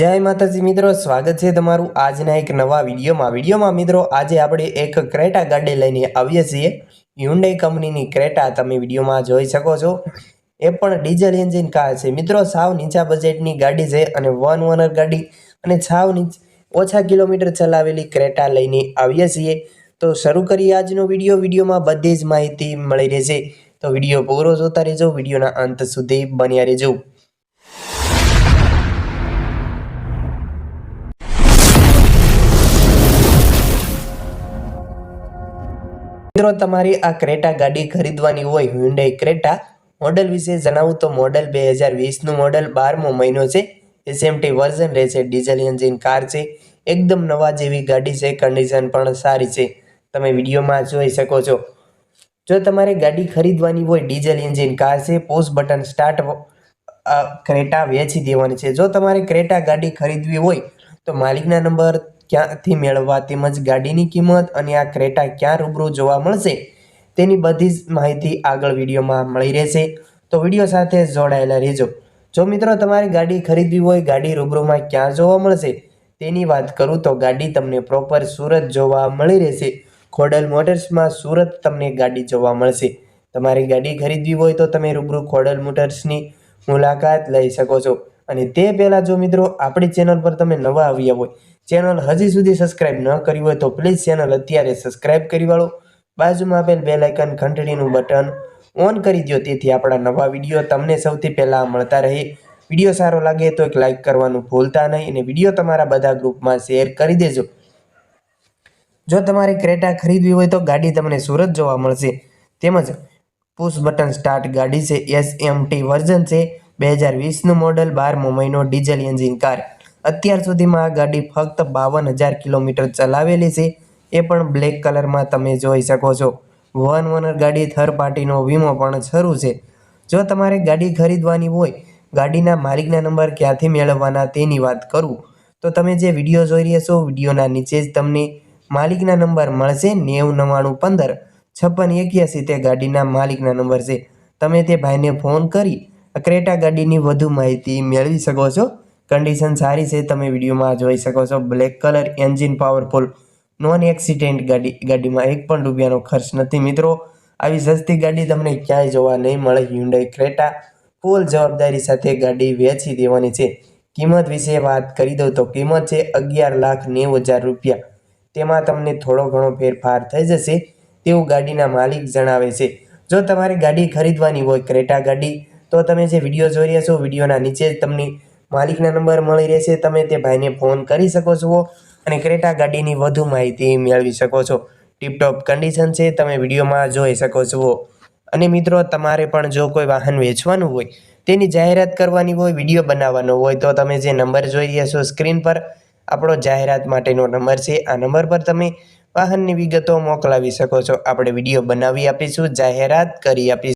જય માતાજી મિત્રો, સ્વાગત છે તમારું આજના એક નવા વિડીયોમાં. વિડીયોમાં મિત્રો, આજે આપણે એક ક્રેટા ગાડી લઈને આવીએ છીએ. હ્યુન્ડાઈ કંપનીની ક્રેટા તમે વિડીયોમાં જોઈ શકો છો. એ પણ ડીઝલ એન્જિન કાર છે. મિત્રો, સાવ નીચા બજેટની ગાડી છે અને વન ઓનર ગાડી અને સાવ ઓછા કિલોમીટર ચલાવેલી ક્રેટા લઈને આવીએ છીએ. તો શરૂ કરીએ આજનો વીડિયો. વિડીયોમાં બધી જ માહિતી મળી રહેશે. તો વીડિયો પૂરો જોતા રહેજો. વિડીયોના અંત સુધી બન્યા રહેજો. મિત્રો, તમારી આ ક્રેટા ગાડી ખરીદવાની હોય હ્યુન્ડાઈ ક્રેટા મોડલ વિશે જણાવું તો મોડલ બે હજાર વીસનું મોડલ, બારમો મહિનો છે. એસએમટી વર્ઝન રહેશે ડીઝલ એન્જિન કાર છે. એકદમ નવા જેવી ગાડી છે કન્ડિશન પણ સારી છે. તમે વિડીયોમાં જોઈ શકો છો. જો તમારે ગાડી ખરીદવાની હોય ડીઝલ એન્જિન કાર છે પોસ્ટ બટન સ્ટાર્ટ ક્રેટા વેચી દેવાની છે. જો તમારે ક્રેટા ગાડી ખરીદવી હોય તો માલિકના નંબર ક્યાંથી મેળવવા તેમજ ગાડીની કિંમત અને આ ક્રેટા ક્યાં રૂબરૂ જોવા મળશે, તેની બધી જ માહિતી આગળ વિડીયોમાં મળી રહેશે. તો વીડિયો સાથે જોડાયેલા રહેજો. જો મિત્રો તમારે ગાડી ખરીદવી હોય, ગાડી રૂબરૂમાં ક્યાં જોવા મળશે તેની વાત કરું તો ગાડી તમને પ્રોપર સુરત જોવા મળી રહેશે. ખોડલ મોટર્સમાં સુરત તમને ગાડી જોવા મળશે. તમારી ગાડી ખરીદવી હોય તો તમે રૂબરૂ ખોડલ મોટર્સની મુલાકાત લઈ શકો છો. અને તે પહેલાં જો મિત્રો, આપણી ચેનલ પર તમે નવા આવ્યા હોય ચેનલ હજી સુધી સબસ્ક્રાઇબ ન કરી હોય તો પ્લીઝ ચેનલ અત્યારે સબસ્ક્રાઇબ કરી વાળો. બાજુમાં આપેલ બેલ આઇકન ઘંટડીનું બટન ઓન કરી દો તેથી આપણા નવા વીડિયો તમને સૌથી પહેલાં મળતા રહે. વીડિયો સારો લાગે તો એક લાઇક કરવાનું ભૂલતા નહીં અને વીડિયો તમારા બધા ગ્રુપમાં શેર કરી દેજો. જો તમારે ક્રેટા ખરીદવી હોય તો ગાડી તમને સુરત જોવા મળશે. તેમજ પુશ બટન સ્ટાર્ટ ગાડી છે એસ એમ ટી વર્ઝન છે. બે હજાર વીસનું મોડલ બારમો મહિનો ડીઝલ એન્જિન કાર. અત્યાર સુધીમાં આ ગાડી ફક્ત બાવન હજાર કિલોમીટર ચલાવેલી છે. એ પણ બ્લેક કલરમાં તમે જોઈ શકો છો. વન ઓનર ગાડી થર્ડ પાર્ટીનો વીમો પણ શરૂ છે. જો તમારે ગાડી ખરીદવાની હોય, ગાડીના માલિકના નંબર ક્યાંથી મેળવવાના તેની વાત કરું. તો તમે જે વીડિયો જોઈ રહ્યા છો, વિડીયોના નીચે જ તમને માલિકના નંબર મળશે નેવું નવ્વાણું પંદર છપ્પન એક્યાસી તે ગાડીના માલિકના નંબર છે. તમે તે ભાઈને ફોન કરી ક્રેટા ગાડીની વધુ માહિતી મેળવી શકો છો. કન્ડિશન સારી છે, તમે વિડીયોમાં જોઈ શકો છો. Black colour engine powerful non accident ગાડી, ગાડીમાં એક પણ રૂપિયાનો ખર્ચ નથી મિત્રો. આવી સસ્તી ગાડી તમને ક્યાંય જોવા નહીં મળે. હ્યુન્ડાઈ ક્રેટા ફૂલ જવાબદારી સાથે ગાડી વેચી દેવાની છે. કિંમત વિશે વાત કરી દઉં તો કિંમત છે અગિયાર લાખ નેવું હજાર રૂપિયા. તેમાં તમને થોડો ઘણો ફેરફાર થઈ જશે તેવું ગાડીના માલિક જણાવે છે. જો તમારે ગાડી ખરીદવાની હોય ક્રેટા ગાડી તો તમે જે વીડિયો જોઈ રહ્યા છો, વિડીયોના નીચે જ તમને માલિકના નંબર મળી રહેશે. તમે તે ભાઈને ફોન કરી શકો છો અને ક્રેટા ગાડીની વધુ માહિતી મેળવી શકો છો. ટીપટોપ કન્ડિશન છે, તમે વિડીયોમાં જોઈ શકો છો. અને મિત્રો, તમારે પણ જો કોઈ વાહન વેચવાનું હોય, તેની જાહેરાત કરવાની હોય, વીડિયો બનાવવાનો હોય, તો તમે જે નંબર જોઈ રહ્યા છો સ્ક્રીન પર, આપણો જાહેરાત માટેનો નંબર છે. આ નંબર પર તમે વાહનની વિગતો મોકલાવી શકો છો. આપણે વીડિયો બનાવી આપીશું, જાહેરાત કરી આપીશું.